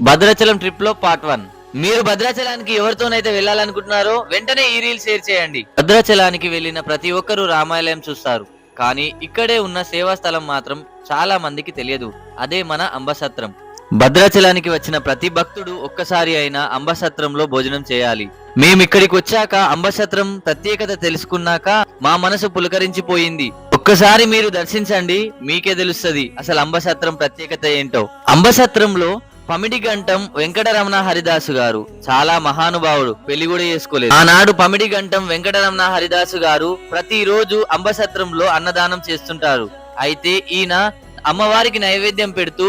భద్రాచలం ట్రిప్లో part one మీరు భద్రాచలానికి ఎవరితోనైతే వెళ్ళాలనుకుంటున్నారో వెంటనే ఈ రీల్ షేర్ చేయండి. భద్రాచలానికి వెళ్ళిన ప్రతి ఒక్కరూ రామాలయం చూస్తారు. కానీ ఇక్కడే ఉన్న సేవా స్థలం మాత్రం చాలా మందికి తెలియదు. అదే మన అంబసత్రం. భద్రాచలానికి వచ్చిన ప్రతి భక్తుడు ఒక్కసారి అయినా అంబసత్రంలో భోజనం చేయాలి. మేము ఇక్కడికి వచ్చాక అంబసత్రం ప్రత్యేకత తెలుసుకున్నాక మా మనసు పులకరించిపోయింది. ఒక్కసారి మీరు దర్శించండి మీకే తెలుస్తుంది అసలు అంబసత్రం ప్రత్యేకత ఏంటో. అంబసత్రంలో పమిడి గంటం వెంకటరమణ హరిదాసు గారు చాలా మహానుభావుడు పెళ్ళి కూడా చేసుకోలేదు. ఆనాడు పమిడి గంటం వెంకటరమణ హరిదాసు గారు ప్రతిరోజు అంబసత్రంలో అన్నదానం చేస్తుంటారు. అయితే ఈయన అమ్మవారికి నైవేద్యం పెడుతూ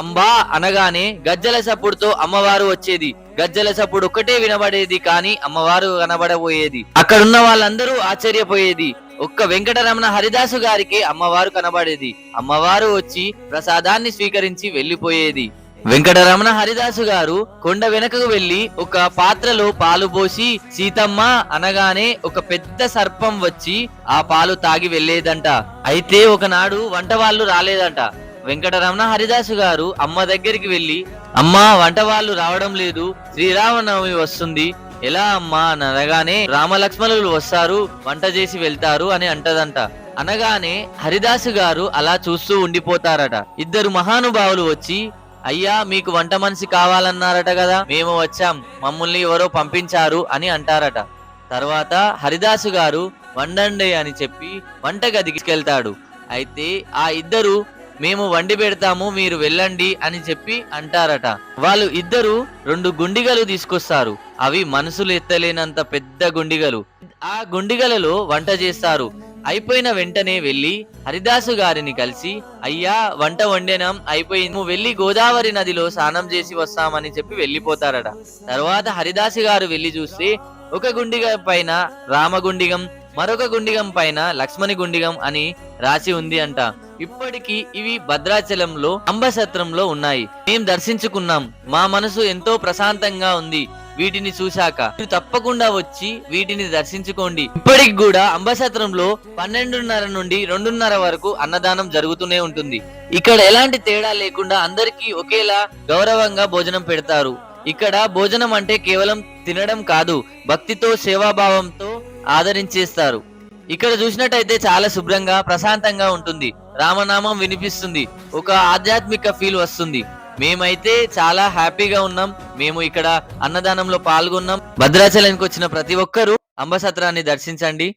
అంబా అనగానే గజ్జల సప్పుడుతో అమ్మవారు వచ్చేది. గజ్జల సప్పుడు ఒక్కటే వినబడేది కానీ అమ్మవారు కనబడబోయేది. అక్కడున్న వాళ్ళందరూ ఆశ్చర్యపోయేది. ఒక్క వెంకటరమణ హరిదాసు గారికి అమ్మవారు కనబడేది. అమ్మవారు వచ్చి ప్రసాదాన్ని స్వీకరించి వెళ్ళిపోయేది వెంకటరమణ హరిదాసు గారు కొండ వెనకకు వెళ్ళి ఒక పాత్రలో పాలు పోసి సీతమ్మ అనగానే ఒక పెద్ద సర్పం వచ్చి ఆ పాలు తాగి వెళ్ళేదంట అయితే ఒకనాడు వంట వాళ్ళు రాలేదంట. వెంకటరమణ హరిదాసు గారు అమ్మ దగ్గరికి వెళ్ళి అమ్మ వంట వాళ్ళు రావడం లేదు. శ్రీరామనవమి వస్తుంది. ఎలా అమ్మా అని అనగానే రామలక్ష్మణులు వస్తారు. వంట చేసి వెళ్తారు అని అంటదంట. అనగానే హరిదాసు గారు అలా చూస్తూ ఉండిపోతారట. ఇద్దరు మహానుభావులు వచ్చి అయ్యా మీకు వంట మనిషి కావాలన్నారట కదా మేము వచ్చాం మమ్మల్ని ఎవరో పంపించారు అని అంటారట. తర్వాత హరిదాసు గారు వండండి అని చెప్పి వంట గదికి అయితే ఆ ఇద్దరు మేము వండి పెడతాము మీరు వెళ్ళండి అని చెప్పి అంటారట. వాళ్ళు ఇద్దరు రెండు గుండిగలు తీసుకొస్తారు. అవి మనుషులు ఎత్తలేనంత పెద్ద గుండిగలు. ఆ గుండిగలలో వంట చేస్తారు. అయిపోయిన వెంటనే వెళ్ళి హరిదాసు గారిని కలిసి అయ్యా వంట వండేనాం అయిపోయింది. నువ్వు వెళ్ళి గోదావరి నదిలో స్నానం చేసి వస్తామని చెప్పి వెళ్ళిపోతారట. తర్వాత హరిదాసు గారు వెళ్ళి చూస్తే ఒక గుండిగ పైన రామగుండిగం మరొక గుండిగం పైన లక్ష్మణి గుండిగం అని రాసి ఉంది అంట. ఇప్పటికీ ఇవి భద్రాచలంలో అంబసత్రంలో ఉన్నాయి. మేం దర్శించుకున్నాం. మా మనసు ఎంతో ప్రశాంతంగా ఉంది. వీటిని చూశాక మీరు తప్పకుండా వచ్చి వీటిని దర్శించుకోండి. ఇప్పటికి కూడా అంబసత్రంలో పన్నెండున్నర నుండి రెండున్నర వరకు అన్నదానం జరుగుతూనే ఉంటుంది. ఇక్కడ ఎలాంటి తేడా లేకుండా అందరికీ ఒకేలా గౌరవంగా భోజనం పెడతారు. ఇక్కడ భోజనం అంటే కేవలం తినడం కాదు భక్తితో సేవాభావంతో ఆదరించేస్తారు. ఇక్కడ చూసినట్టయితే చాలా శుభ్రంగా ప్రశాంతంగా ఉంటుంది. రామనామం వినిపిస్తుంది. ఒక ఆధ్యాత్మిక ఫీల్ వస్తుంది. మేమైతే చాలా హ్యాపీగా ఉన్నాం. మేము ఇక్కడ అన్నదానంలో పాల్గొన్నాం. భద్రాచలానికి వచ్చిన ప్రతి ఒక్కరూ అంబసత్రాన్ని దర్శించండి.